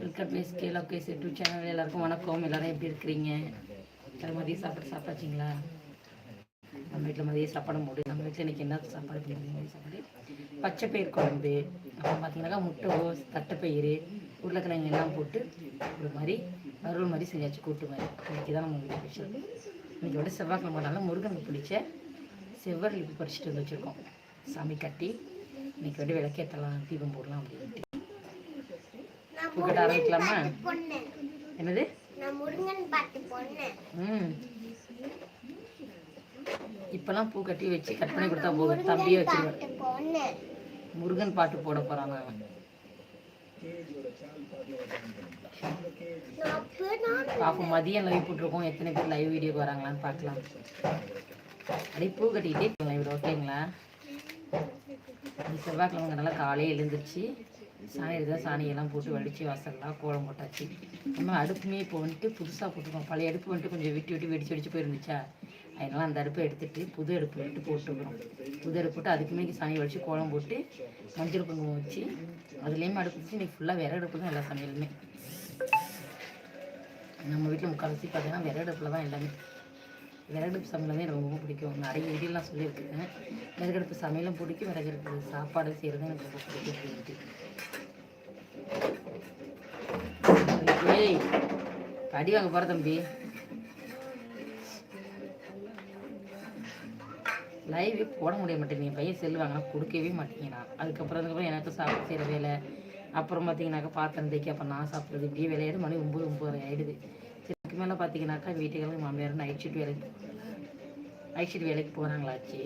Welcome ப்ளீஸ் கேலோ கேஸ் யூடியூப் சேனல் எல்லாருக்கும் வணக்கம். எல்லாரும் எப்படி இருக்கிறீங்க? எல்லாரும் மதியம் சாப்பாடு சாப்பிட்டாச்சிங்களா? நம்ம வீட்டில் மதியம் சாப்பாடு போடு நம்ம வீட்டில் இன்றைக்கி என்ன சாப்பாடு பண்ணுறது சாப்பாடு பச்சை பயிர் குழம்பு. அப்புறம் பார்த்தீங்கன்னாக்கா முட்டை தட்டைப்பயிறு உருளைக்கிழங்கு எல்லாம் போட்டு ஒரு மாதிரி வறுவல் மாதிரி செஞ்சாச்சு கூட்டு மாதிரி. இன்றைக்கி தான் நம்ம வீட்டு ஸ்பெஷல். இன்றைக்கி விட செவ்வாய்க்கிழமைனால முருகனுக்கு பிடிச்ச செவ்வரளி பறிச்சுட்டு வந்து வச்சுருக்கோம். சாமி கட்டி இன்னைக்கு வந்து விளக்கேற்றலாம் தீபம் போடலாம் அப்படின்ட்டு. பூக்கட்ட ஆரம்பிக்கலாமா என்னது? நான் முருங்கன் பாட்டு பொண்ணு ம். இப்போலாம் பூ கட்டி வச்சு கட் பண்ணி கொடுத்தா போதும். தம்பியே பொண்ணு முருகன் பாட்டு போட அப்பதான் பார்ப்போம் மதியம் லைவ் போட்டிருக்கோம். எத்தனை பேர் லைவ் வீடியோக்கு வராங்களான்னு பார்க்கலாம். அப்படியே பூ கட்டிக்கிட்டே லைவ் ஓகேங்களா நீ செவ்வாய்க்கிழமைங்கிறனால காலையே எழுந்திரிச்சு. சாணி இருந்தால் சாணியெல்லாம் போட்டு வடித்து வாசல்லாம் கோலம் போட்டாச்சு. நம்ம அடுப்புமே இப்போ வந்துட்டு புதுசாக போட்டுருக்கோம். பழைய அடுப்பு வந்துட்டு கொஞ்சம் விட்டு விட்டு வெடிச்சு வெடிச்சு போயிருந்துச்சா? அதனால அந்த அடுப்பை எடுத்துட்டு புது அடுப்பு வந்துட்டு போட்டுக்கிறோம் புது அடுப்பு போட்டு அதுக்குமே சாணி வடித்து கோலம் போட்டு மஞ்சள் குங்குமம் வச்சு அதுலேயுமே அடுப்பு வச்சு இன்றைக்கி ஃபுல்லாக விறகு அடுப்பு தான் எல்லா சமையலுமே. நம்ம வீட்டில் முக்கால்வாசி பார்த்தீங்கன்னா விறகடுப்பில் தான் எல்லாமே. விறகடுப்பு சமையல் வந்து எனக்கு ரொம்ப பிடிக்கும். நிறைய வீடியோலாம் சொல்லியிருக்கேன். விறகடுப்பு சமையலும் பிடிக்கும். விறகடுப்பு சாப்பாடு செய்கிறது எனக்கு ரொம்ப பிடிக்கும். அப்படின்ட்டு ஏய் அடி வாங்க போகிற தம்பி. லைவே போட முடிய மாட்டேங்க பையன் செல்லு வாங்கினா கொடுக்கவே மாட்டேங்கிறான். அதுக்கப்புறம் அதுக்கப்புறம் எனக்கு சாப்பிட்டு செய்கிற வேலை. அப்புறம் பார்த்தீங்கன்னாக்கா பாத்திரம் தைக்க அப்போ நான் சாப்பிட்றது. இப்படியே விளையாடு மணி ஒம்பது ஒம்பது ஆகிடுது அதுக்கு மேலே பார்த்தீங்கன்னாக்கா வீட்டுக்கு மாமியார் நைட் ஷீட் வேலைக்கு நைட் ஷீட் வேலைக்கு போகிறாங்களாச்சு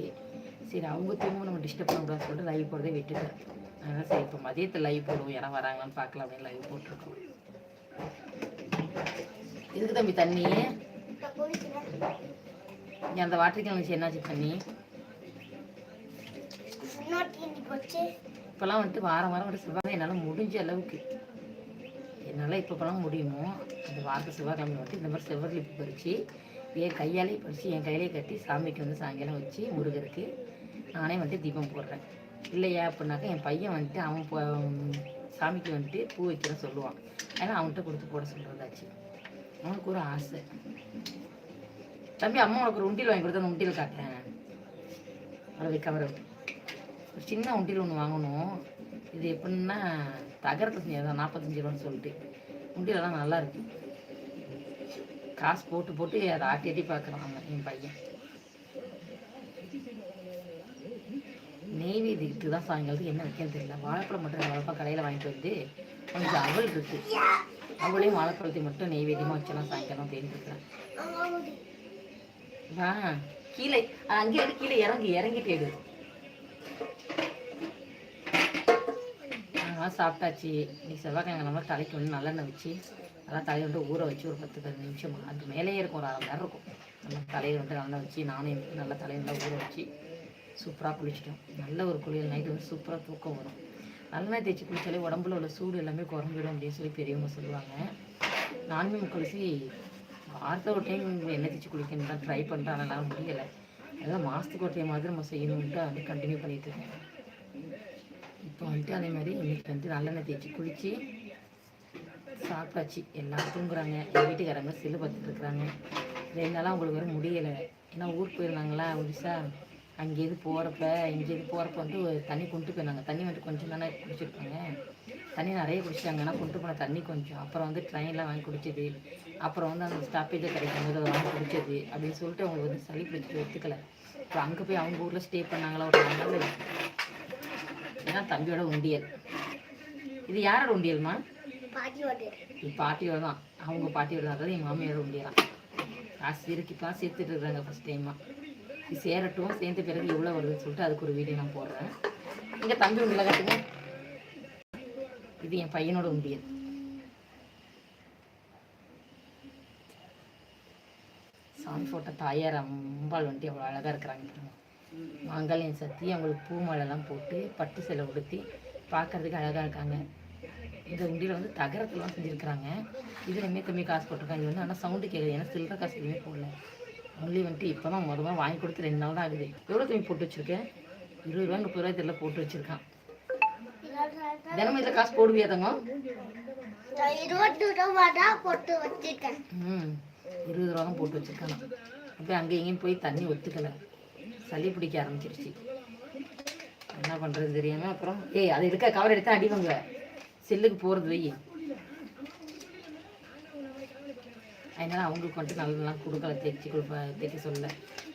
சரி அவங்க திரும்ப நம்ம டிஸ்டர்ப் பண்ணக்கூடாதுன்னு சொல்லிட்டு லைவ் போடுறதே விட்டுட்டேன் அதனால் சரி இப்போ மதியத்தில் லைவ் போடுவோம். யாராவது வராங்களான்னு பார்க்கலாம் அப்படின்னு லைவ் போட்டிருக்கோம். இதுக்கு தம்பி தண்ணி. இங்கே அந்த வாட்டர் கேன் என்னாச்சு தண்ணி? இப்போல்லாம் வந்துட்டு வாரம் வாரம் வந்துட்டு செவ்வாய் என்னால் முடிஞ்ச அளவுக்கு என்னால் இப்போலாம் முடியுமோ அந்த வாரத்தை செவ்வாய்க்கிழமை வந்துட்டு இந்த மாதிரி செவ்வரளி பறித்து என் கையாலே பறித்து என் கையிலே கட்டி சாமிக்கு வந்து சாயங்காலம் வச்சு முருகருக்கு நானே வந்துட்டு தீபம் போடுறேன். இல்லையா அப்படின்னாக்கா என் பையன் வந்துட்டு அவன் போ- சாமிக்கு வந்துட்டு பூ வைக்கிறேன்னு சொல்லுவான். ஏன்னா அவன்கிட்ட கொடுத்து போட சொல்கிறதாச்சு அவனுக்கு ஒரு ஆசை. தம்பி அம்மா உனக்கு ஒரு உண்டியில் வாங்கி கொடுத்தா அந்த உண்டியல் காட்டுறேன். அதை வைக்காம ஒரு சின்ன உண்டியல் ஒன்று வாங்கணும். இது எப்படின்னா தகரத்தை செஞ்சதான் நாற்பத்தஞ்சு ரூபான்னு சொல்லிட்டு. உண்டியலெல்லாம் நல்லா இருக்கு. காசு போட்டு போட்டு அதை ஆட்டி ஆட்டி பார்க்குறான் என் பையன். நெய்வேதிக்கு தான் சாயங்காலத்துக்கு என்ன வைக்கன்னு தெரியல. வாழைப்பழம் மட்டும் வாழைப்பழம் கடையில் வாங்கிட்டு வந்து கொஞ்சம் அவள் இருக்கு. அவளையும் வாழைப்பழத்தை மட்டும் நெய்வேதியமாக வச்சலாம் சாயங்காலம் அப்படின்னு இருக்கிறேன் வா கீழே அங்கே கீழே இறங்கி இறங்கிட்டு எடு. நாங்களாம் சாப்பிட்டாச்சு. இன்னைக்கு செவ்வாய்க்கிழமை நம்ம தலைக்கு வந்து நல்லெண்ணெய் வச்சு நல்லா தலையை வந்து ஊற வச்சு ஒரு பத்து பதினஞ்சு நிமிஷம் அது மேலேயே இருக்கும் ஒரு அரை நேரம் இருக்கும். நம்ம தலையை வந்து நல்லெண்ணெய் வச்சு நானும் எனக்கு நல்லா தலையை நல்லா ஊற வச்சு சூப்பராக குளிச்சிட்டோம். நல்ல ஒரு குளியல் நைட்டு வந்து சூப்பராக தூக்கம் வரும். நல்லெண்ணெய் தேய்ச்சி குளிச்சாலே உடம்புல உள்ள சூடு எல்லாமே குறைஞ்சிடும் அப்படின்னு சொல்லி பெரியவங்க சொல்லுவாங்க. நானுமே முக்கால்வாசி வாரத்தை ஒரு டைம் எண்ணெய் தேய்ச்சி குளிக்கணும் தான் ட்ரை பண்ணுறேன் ஆனால் என்னால் முடியலை. அதான் மாதத்துக்கு ஒரு டைம் மாதிரி நம்ம செய்யணுன்ட்டு அது கண்டினியூ பண்ணிட்டு இருக்கேன். இப்போ வந்துட்டு அதே மாதிரி இன்னைக்கு வந்து நல்லெண்ணெய் தேய்ச்சி குளித்து சாப்பிட்டாச்சு. எல்லாம் தூங்குறாங்க. எங்கள் வீட்டுக்காரங்க செல்லு பார்த்துட்டு இருக்கிறாங்க. ரெண்டு நாளாக அவங்களுக்கு வர முடியலை. ஏன்னா ஊருக்கு போயிருந்தாங்களா ஒடிசா அங்கேருந்து போகிறப்ப இங்கேருந்து போகிறப்ப வந்து ஒரு தண்ணி கொண்டு போயிருந்தாங்க. தண்ணி வந்துட்டு கொஞ்சம் தானே குடிச்சிருப்பாங்க. தண்ணி நிறைய குடிச்சாங்கன்னா கொண்டு போன தண்ணி கொஞ்சம். அப்புறம் வந்து ட்ரெயினில் வாங்கி குடிச்சது. அப்புறம் வந்து அந்த ஸ்டாப்பேஜில் கிடைக்கும் போது வாங்கி குடிச்சது அப்படின்னு சொல்லிட்டு அவங்களுக்கு வந்து சளி பிடிச்சி ஒத்துக்கலை. இப்போ அங்கே போய் அவங்க ஊரில் ஸ்டே பண்ணாங்களா? ஒரு நாள் ஏன்னா தம்பியோட உண்டியல். இது யாரோட உண்டியல்மா இது பாட்டியோட தான் அவங்க பாட்டியோட தான். அதாவது என் மாமியாரோட உண்டியலாம் காசு இருக்கு இப்போ சேர்த்துட்டு இருக்காங்க ஃபஸ்ட் டைமாக இது சேரட்டும் சேர்ந்த பிறகு எவ்வளோ வருதுன்னு சொல்லிட்டு அதுக்கு ஒரு வீடியோ நான் போடுறேன். இங்கே தம்பி உண்டியல காட்டுங்க. இது என் பையனோட உண்டியல். சாமி ஃபோட்டோ தாயார் அம்பாள் வந்துட்டு அவ்வளோ அழகாக இருக்கிறாங்க. மாங்கல்யம் சத்தி அவங்களுக்கு பூ மாலைலாம் போட்டு பட்டு சேலை உடுத்தி பார்க்கறதுக்கு அழகாக இருக்காங்க. இந்த உண்டியில் வந்து தகரத்துலாம் செஞ்சுருக்கிறாங்க. இதுலையுமே கம்மி காசு போட்டிருக்காங்க. இது வந்து ஆனால் சவுண்டு கேட்குது ஏன்னா சில்லற காசு எதுவுமே போடல. ஒன்லி வந்துட்டு இப்போ தான் மொதல் வாங்கி கொடுத்து ரெண்டு நாள் தான் ஆகுது. எவ்வளோ தம்பி போட்டு வச்சுருக்கேன்? இருபது ரூபா முப்பது ரூபாய் தெரியல போட்டு வச்சுருக்கான். தினமும் இதில் காசு போடுவியா ரூபா தான் போட்டு வச்சிருக்கேன். ம் இருபது ரூபா தான் போட்டு வச்சிருக்காங்க அப்படியே அங்கே இங்கேயும் போய் தண்ணி ஒத்துக்கலை. சளி பிடிக்க ஆரம்பிச்சிருச்சு. என்ன பண்ணுறது தெரியாம அப்புறம் ஏய் அது இருக்க கவர் எடுத்தா அடிவாங்க செல்லுக்கு போகிறது வை. அதனால அவங்களுக்கு வந்துட்டு நல்லா கொடுக்கல. தைச்சி கொடுப்ப தைக்க சொல்ல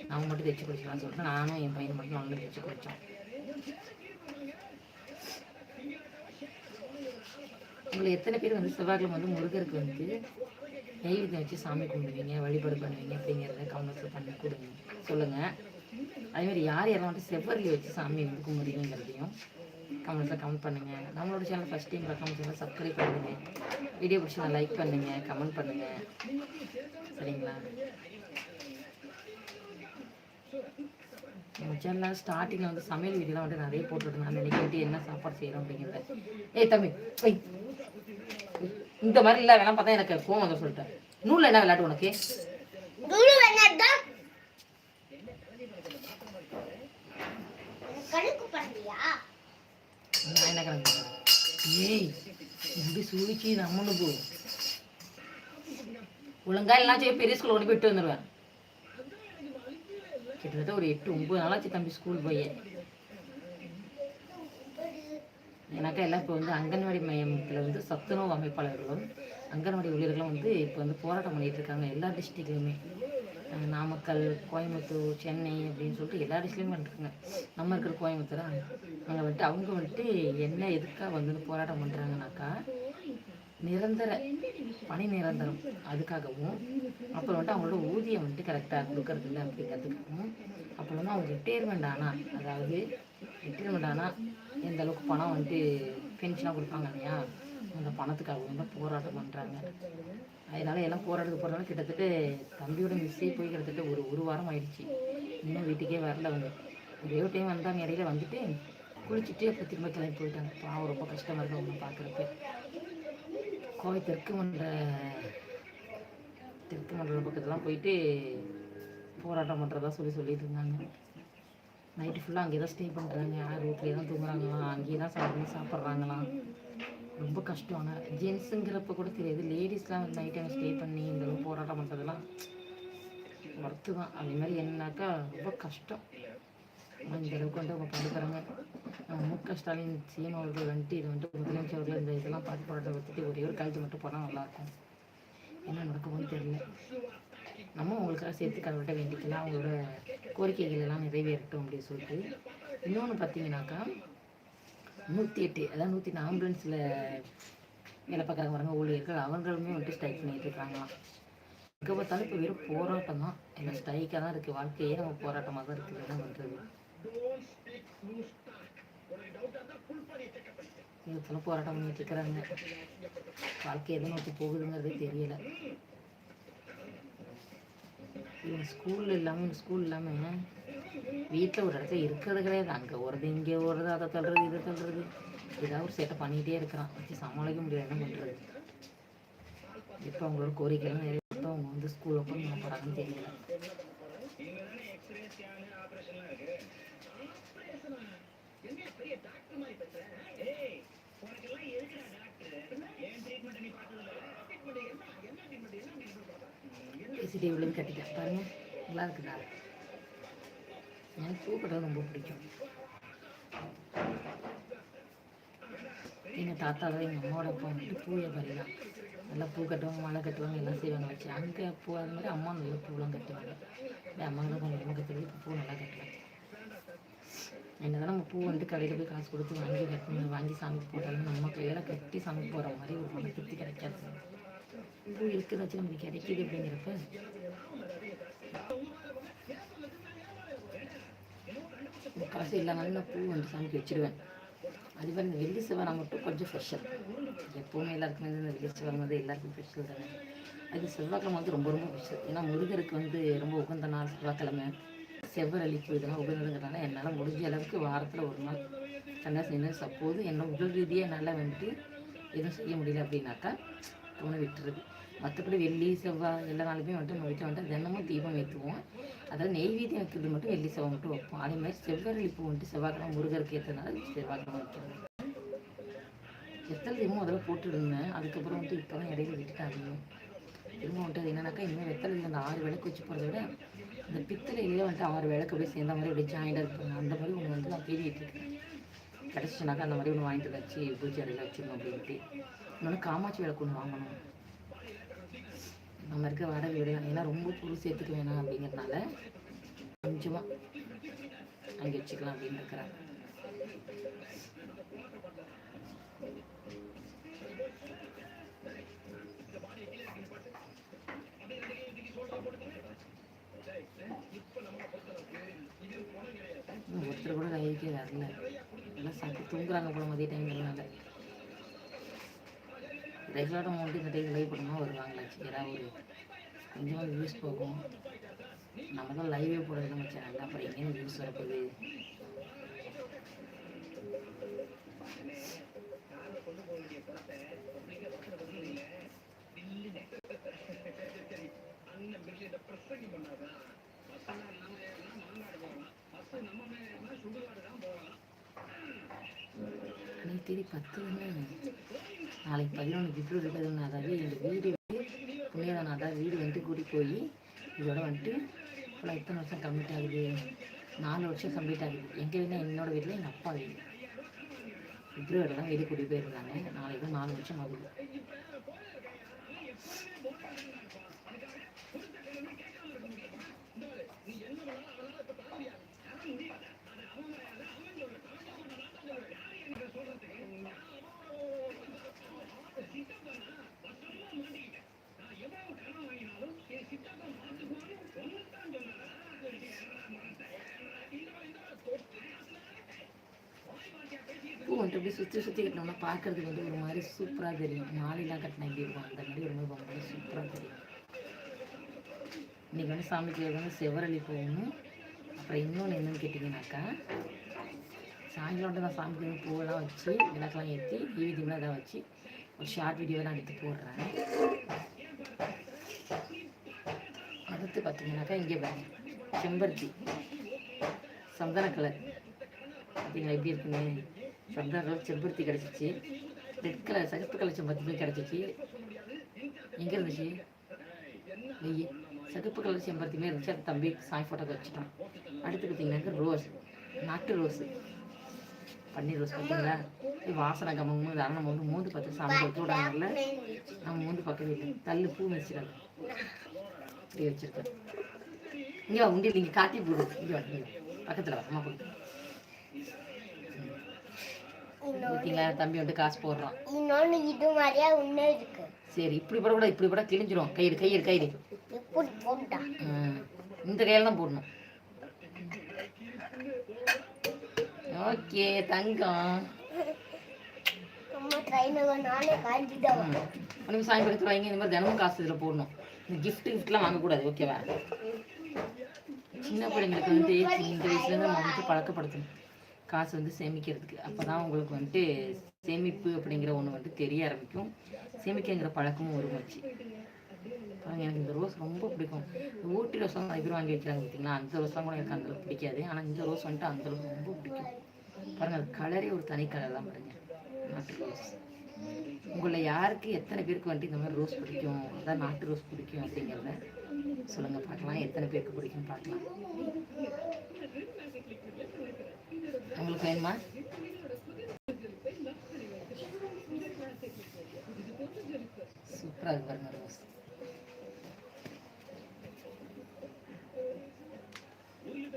நான் மட்டும் தைச்சி குடிச்சலாம்னு சொல்லிட்டு நானும் என் பையனை மட்டும் நல்லா தைச்சி குடித்தோம். உங்களை எத்தனை பேர் வந்து செவ்வாய்க்கிழமை வந்து முருகருக்கு வந்து நெய்வேத்தியம் வச்சு சாமி கும்பிடுவீங்க வழிபாடு பண்ணுவீங்க அப்படிங்கிறத கவனத்தில் பண்ணி கொடுங்க. சொல்லுங்கள் அதேமாதிரி யார் யாரெல்லாம் வந்து செவ்வரில் வச்சு சாமி வந்து கும்பிடுவீங்கிறதையும் கமெண்ட்ஸில் கமெண்ட் பண்ணுங்கள் நம்மளோட சேனல் ஃபஸ்ட் டைம் பார்க்காம சேனல் சப்ஸ்கிரைப் பண்ணுங்கள் வீடியோ பிடிச்சா லைக் பண்ணுங்கள் கமெண்ட் பண்ணுங்கள் சரிங்களா? எங்கள் சேனலில் ஸ்டார்டிங்கில் வந்து சமையல் வீடியோலாம் வந்து நிறைய போட்டுருந்தேன் நான் நினைக்கிட்டு என்ன சாப்பாடு செய்கிறோம் அப்படிங்கிறத. ஏய் தம்பி இந்த மாதிரி இல்லை வேணாம் பார்த்தா எனக்கு கோவம் வந்து சொல்லிட்டேன். நூலில் என்ன விளையாட்டு உனக்கு? கழுக்கு பண்ணியா நான் என்ன கணக்கு ஏய் இப்படி சூழ்ச்சி நம்மனு போ? ஒழுங்கா எல்லாம் செய்ய பெரிய ஸ்கூல் ஓடி போயிட்டு வந்துடுவேன் கிட்டத்தட்ட ஒரு எட்டு ஒன்பது நாளாச்சு தம்பி ஸ்கூல் போய். எனக்கா எல்லாம் இப்போ வந்து அங்கன்வாடி மையத்தில் வந்து சத்துணவு அமைப்பாளர்களும் அங்கன்வாடி ஊழியர்களும் வந்து இப்போ வந்து போராட்டம் பண்ணிகிட்டு இருக்காங்க எல்லா டிஸ்ட்ரிக்ட்லையுமே நாமக்கல் கோயம்புத்தூர் சென்னை அப்படின்னு சொல்லிட்டு எல்லா டிஸ்ட்ரிக்ட்லையும் வந்துருக்குங்க. நம்ம இருக்கிற கோயம்புத்தூரா அங்கே வந்துட்டு அவங்க வந்துட்டு என்ன எதுக்காக வந்து போராட்டம் பண்ணுறாங்கனாக்கா நிரந்தர பணி நிரந்தரம் அதுக்காகவும் அப்புறம் வந்துட்டு அவங்களோட ஊதியம் வந்துட்டு கரெக்டாக கொடுக்கறது இல்லை அப்படிங்கிறதுக்காகவும் அப்புறம் வந்து அவங்க ரிட்டையர்மெண்ட் ஆனால் அதாவது ரிட்டையர்மெண்ட் ஆனால் எந்த அளவுக்கு பணம் வந்துட்டு பென்ஷனாக கொடுப்பாங்க இல்லையா? அந்த பணத்துக்காகவும் தான் போராட்டம் பண்ணுறாங்க அதனால எல்லாம் போராட்டத்துக்கு போகிறனால கிட்டத்தட்ட தம்பியோட மிஸ்ஸே போய் கிட்டத்தட்ட ஒரு ஒரு வாரம் ஆயிடுச்சு. இன்னும் வீட்டுக்கே வரல அவங்க. ஒரே ஒரு டைம் வந்தாங்க இடையில வந்துட்டு குளிச்சுட்டு அப்போ திரும்ப கிளம்பி போயிட்டாங்க. பாவம் ரொம்ப கஷ்டமாக இருக்கும் அவங்க பார்க்குறப்ப கோவை தெற்கு மன்ற தெற்கு மன்ற பக்கத்துலாம் போயிட்டு போராட்டம் பண்ணுறதா சொல்லி சொல்லிட்டு இருந்தாங்க. நைட்டு ஃபுல்லாக அங்கே தான் ஸ்டே பண்ணுறாங்க யார் வீட்லேயே தான் தூங்குறாங்களாம் அங்கேயே தான் சாப்பிட்டு சாப்பிட்றாங்களாம் ரொம்ப கஷ்டம். ஆனால் ஜென்ஸுங்கிறப்ப கூட தெரியாது. லேடிஸ்லாம் வந்து நைட் டைம் ஸ்டே பண்ணி இந்த அளவு போராட்டம் பண்ணுறதெல்லாம் ஒர்த்து தான் அதே மாதிரி என்னன்னாக்கா ரொம்ப கஷ்டம். இந்த அளவுக்கு வந்து அவங்க பண்ணுறாங்க மு க. ஸ்டாலின் சிஎம் அவர்கள் வந்துட்டு இது வந்துட்டு முதலமைச்சர் அவர்கள் இந்த இதெல்லாம் பார்த்து போராட்டம் வச்சுட்டு ஒரே ஒரு கழுத்து மட்டும் போனால் நல்லாயிருக்கும் என்ன நடக்குமோன்னு தெரியல. நம்ம உங்களுக்காக சேர்த்து கடவுள்கிட்ட வேண்டிக்கலாம். அவங்களோட கோரிக்கைகள் எல்லாம் நிறைவேறட்டும் அப்படின்னு சொல்லிட்டு. இன்னொன்று பார்த்தீங்கன்னாக்கா நூற்றி எட்டு அதாவது நூற்றி எட்டு ஆம்புலன்ஸில் வேலை பார்க்குறவங்க வரங்க ஊழியர்கள் அவங்களுமே வந்துட்டு ஸ்ட்ரைக் பண்ணிட்டு இருக்காங்களாம் எங்கே பார்த்தாலும் இப்போ வெறும் போராட்டம் தான். எல்லாம் ஸ்ட்ரைக்காக தான் இருக்குது வாழ்க்கையே நம்ம போராட்டமாக தான் இருக்குது என்ன பண்ணுறது இதுக்கெல்லாம் போராட்டம் பண்ணிட்டு இருக்கிறாங்க. வாழ்க்கை எதை நோக்கி போகுதுங்கிறதே தெரியல. இவங்க ஸ்கூல்ல இல்லாமல் ஸ்கூல் இல்லாமல் வீட்டில் ஒரு இடத்துல இருக்கிறதுகளே தான் அங்கே ஓடுறது இங்கே ஓடுறது அதை தள்ளுறது இதை தள்ளுறது. ஏதாவது ஒரு சேட்டை பண்ணிகிட்டே இருக்கிறான். வச்சு சமாளிக்க முடியாது. என்ன பண்ணுறது இப்போ அவங்களோட கோரிக்கைலாம் நிறைவேற்ற அவங்க வந்து ஸ்கூலில் போய் பண்ண போகிறாங்கன்னு தெரியல. சிடி கட்டிட்டேன். பாருங்க நல்லா இருக்குதா எனக்கு பூ கட்டுறது ரொம்ப பிடிக்கும். எங்கள் தாத்தா தான் எங்கள் அம்மாவோட அப்பா வந்துட்டு பூவை வியாபாரி தான் நல்லா பூ கட்டுவாங்க மாலை கட்டுவாங்க எல்லாம் செய்வாங்க. வச்சு அங்கே பூ அது மாதிரி அம்மா நல்லா பூலாம் கட்டுவாங்க. அப்படியே அம்மா தான் கொஞ்சம் கொஞ்சமாக கட்டுறது இப்போ பூ நல்லா கட்டுவாங்க என்னதான் நம்ம பூ வந்து கடையில் போய் காசு கொடுத்து வாங்கி கட்டணும் வாங்கி சாமிக்கு போட்டாலும் நம்ம கையில் கட்டி சாமிக்கு போகிற மாதிரி ஒரு மன திருப்தி கிடைக்காது. பூ இருக்குதாச்சும் நமக்கு கிடைக்கிது அப்படிங்கிறப்ப காசு இல்லைனாலும் நான் பூ வந்து சாமிக்கு வச்சிருவேன். அது மாதிரி இந்த வெள்ளி செவ்வாய் மட்டும் கொஞ்சம் ஸ்பெஷல் எப்போவுமே எல்லாருக்குமே இந்த வெள்ளி செவ்வாய் வந்து எல்லாருக்கும் ஸ்பெஷல் தானே? அது செவ்வாய்க்கிழமை வந்து ரொம்ப ரொம்ப ஸ்பெஷல் ஏன்னா முருகருக்கு வந்து ரொம்ப உகந்த நாள் செவ்வாய்க்கிழமை. செவ்வரளிப்பு இதெல்லாம் உகந்ததுங்கிறனால என்னால் முடிஞ்ச அளவுக்கு வாரத்தில் ஒரு நாள் கண்ணாசி செய்யணும் சப்போது என்ன உடல் ரீதியாக என்னால் வந்துட்டு எதுவும் செய்ய முடியல அப்படின்னாக்கா தோணை விட்டுறது மற்றபடி வெள்ளி செவ்வாய் எல்லா நாளுமே வந்துட்டு நம்ம வீட்டில் வந்துட்டு தினமும் தீபம் ஏற்றுவோம் அதாவது நெய்வேத்தியம் வைக்கிறது மட்டும் வெள்ளி செவ்வாய் மட்டும் வைப்போம். அதே மாதிரி செவ்வரளி பூ வந்துட்டு செவ்வாய்க்கிழமை முருகருக்கு ஏற்றனால செவ்வாய்க்கிழமை வைக்கிறது. வெத்தலை தீபம் முதல்ல போட்டுட்டு அதுக்கப்புறம் வந்துட்டு இப்போ தான் இடையில விட்டுட்டாங்க. திரும்ப வந்துட்டு அது என்னன்னாக்கா இனிமேல் வெத்தலை அந்த ஆறு விளக்கு வச்சு போகிறத விட இந்த பித்தளையிலேயே வந்துட்டு ஆறு விளக்கு அப்படியே சேர்ந்த மாதிரி அப்படியே ஜாயிண்டாக இருப்பாங்க அந்த மாதிரி ஒன்று வந்து நான் தேடிட்டு இருக்கேன். கிடச்சிச்சுனாக்கா அந்த மாதிரி ஒன்று வாங்கிட்டு வச்சு பூஜை அறையில் வச்சிடணும் அப்படின்ட்டு. இன்னொன்று காமாட்சி விளக்கு ஒன்று வாங்கணும். நம்ம இருக்க வடை வீடு. ஏன்னா ரொம்ப பொருள் சேர்த்துக்க வேணாம் அப்படிங்கிறனால கொஞ்சமாக அங்கே வச்சுக்கலாம் அப்படின்னு இருக்கிறாங்க. ஒருத்தர் கூட லைவுக்கே வரல. எல்லாம் சாப்பிட்டு தூங்குறாங்க போல மதிய டைம்ங்கிறதுனால ரெகுலராக அமௌண்ட்டு இந்த டைம் லைவ் பண்ணால் வருவாங்களாச்சு ஏதாவது ஒரு கொஞ்சமாக வியூஸ் போகும். நம்ம தான் லைவே போடுறது நம்ம சேனல் அப்புறம் எங்கேயும் வியூஸ் வரப்போகுது? அன்னைக்கு தேதி பத்து நாளைக்கு பதினொன்று பிப்ரவரி பதினொன்று அதாவது எங்கள் வீடு வந்து புண்ணியதான அதாவது வீடு வந்து கூடி போய் இதோட வந்துட்டு இப்போ எத்தனை வருஷம் கம்ப்ளீட் ஆகுது. நாலு வருஷம் கம்ப்ளீட் ஆகுது. எங்கள் வீட்டில் என்னோட வீட்டில் எங்கள் அப்பா வீடு. பிப்ரவரி தான் வீடு கூட்டி போயிருந்தாங்க. நாளைக்கு தான் நாலு வருஷம் ஆகுது. பூ வந்துட்டு அப்படியே சுற்றி சுற்றி கட்டினோம்னா பார்க்கறதுக்கு வந்து ஒரு மாதிரி சூப்பராக தெரியும். மாலையெல்லாம் கட்டினா எப்படி இருக்கும்? அந்த மாதிரி ரொம்ப ரொம்ப சூப்பராக தெரியும். இன்றைக்கி வந்து சாமிக்கு வந்து செவரளி போகணும். அப்புறம் இன்னொன்று என்னன்னு கேட்டிங்கனாக்கா சாயங்காலம் தான் சாமிக்கு வந்து பூவெல்லாம் வச்சு விளக்கெல்லாம் ஏற்றி ஈவிதிலாம் இதெல்லாம் வச்சு ஒரு ஷார்ட் வீடியோலாம் எடுத்து போடுறேன். அடுத்து பார்த்தீங்கன்னாக்கா இங்கே பாருங்க செம்பருத்தி. சந்தன கலர் பார்த்தீங்களா எப்படி இருக்குன்னு? ரொம்ப நாள் செம்பருத்தி கிடச்சிச்சு. ரெட் கலர் சகப்பு கலர் செம்பருத்தி போய் கிடச்சிச்சு. எங்கே இருந்துச்சு? வெய்ய சகப்பு கலர் செம்பருத்தி இருந்துச்சு. அது தம்பி சாய் ஃபோட்டோக்கு வச்சுட்டான். அடுத்து பார்த்தீங்கன்னா ரோஸ் நாட்டு ரோஸு பன்னீர் ரோஸ் பார்த்தீங்களா வாசனை கம்மமும் இதெல்லாம் நம்ம வந்து மூந்து பார்த்து சாமி கொடுத்து விடாங்கல்ல நம்ம மூந்து பக்கத்து இல்லை தள்ளு பூ வச்சுருக்காங்க இப்படி வச்சுருக்கேன் இங்கே உண்டியில் நீங்கள் காட்டி போடு. இங்கே பக்கத்தில் வா அம்மா கொடுத்து பார்த்தீங்களா தம்பி வந்து காசு போடுறான். இன்னொன்னு இது மாதிரியா ஒண்ணு இருக்கு. சரி இப்படி போடக்கூடாது இப்படி போட கிழிஞ்சிரும். கயிறு கயிறு கயிறு இப்படி போட்டா. இந்த கையில தான் போடணும். ஓகே தங்கம். சாமி பக்கத்தில் வாங்கி இந்த மாதிரி தினமும் காசு இதில் போடணும். இந்த கிஃப்ட் கிஃப்ட்லாம் வாங்கக்கூடாது ஓகேவா சின்ன பிள்ளைங்களுக்கு இந்த வயசுலேருந்து நம்ம பழக்கப்படுத்தணும். காசு வந்து சேமிக்கிறதுக்கு. அப்போ தான் உங்களுக்கு வந்துட்டு சேமிப்பு அப்படிங்கிற ஒன்று வந்து தெரிய ஆரம்பிக்கும். சேமிக்கங்கிற பழக்கமும் வரும் பாருங்க எனக்கு இந்த ரோஸ் ரொம்ப பிடிக்கும். ஊட்டி ரோஸ்லாம் நிறைய வாங்கி வைக்கிறாங்க பார்த்தீங்களா அந்த ரோஸ்லாம் கூட எனக்கு அந்தளவுக்கு பிடிக்காது. ஆனால் இந்த ரோஸ் வந்துட்டு அந்தளவுக்கு ரொம்ப பிடிக்கும். பாருங்கள் அது கலரே ஒரு தனி கலர் தான் பாருங்க. நாட்டு ரோஸ். உங்களில் யாருக்கு எத்தனை பேருக்கு வந்துட்டு இந்த மாதிரி ரோஸ் பிடிக்கும்? அதான் நாட்டு ரோஸ் பிடிக்கும் அப்படிங்கிறத சொல்லுங்கள் பார்க்கலாம். எத்தனை பேருக்கு பிடிக்கும் பார்க்கலாம். உங்களுக்கு வேணுமா? சூப்பராக பாருங்க ரோஸ்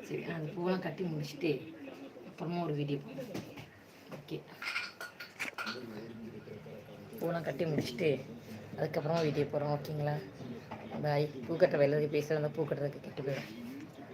சரி அந்த பூவெல்லாம் கட்டி முடிச்சுட்டு அப்புறமா ஒரு வீடியோ போடுறேன் ஓகே பூவெல்லாம் கட்டி முடிச்சுட்டு அதுக்கப்புறமா வீடியோ போகிறோம் ஓகேங்களா பாய் பூ கட்டுற வேலை அந்த பூ கட்டுறதுக்கு கெட்டு போயிடும்